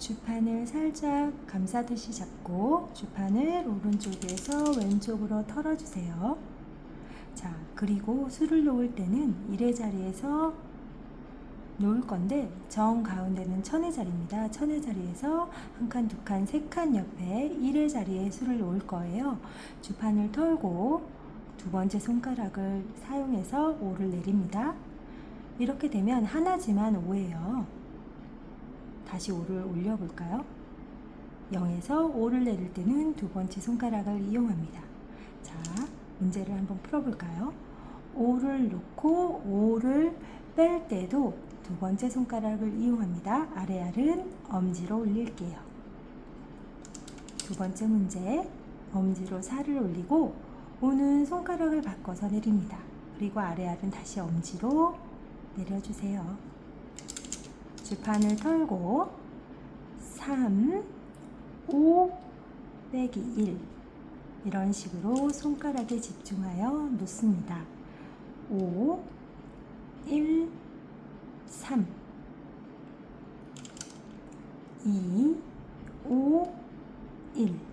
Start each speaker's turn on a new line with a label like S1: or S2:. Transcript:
S1: 주판을 살짝 감싸듯이 잡고 주판을 오른쪽에서 왼쪽으로 털어주세요. 자, 그리고 술을 놓을 때는 일의 자리에서 놓을 건데 정 가운데는 천의 자리입니다. 천의 자리에서 한 칸, 두 칸, 세 칸 옆에 일의 자리에 술을 놓을 거예요. 주판을 털고 두 번째 손가락을 사용해서 오를 내립니다. 이렇게 되면 하나지만 오예요. 다시 오를 올려볼까요? 0에서 5를 내릴 때는 두 번째 손가락을 이용합니다. 자, 문제를 한번 풀어볼까요? 5를 놓고 5를 뺄 때도 두 번째 손가락을 이용합니다. 아래알은 엄지로 올릴게요. 두 번째 문제, 엄지로 살을 올리고 5는 손가락을 바꿔서 내립니다. 그리고 아래알은 다시 엄지로 내려주세요. 주판을 털고 3, 5 빼기 1 이런 식으로 손가락에 집중하여 놓습니다. 5, 1, 3 2, 5, 1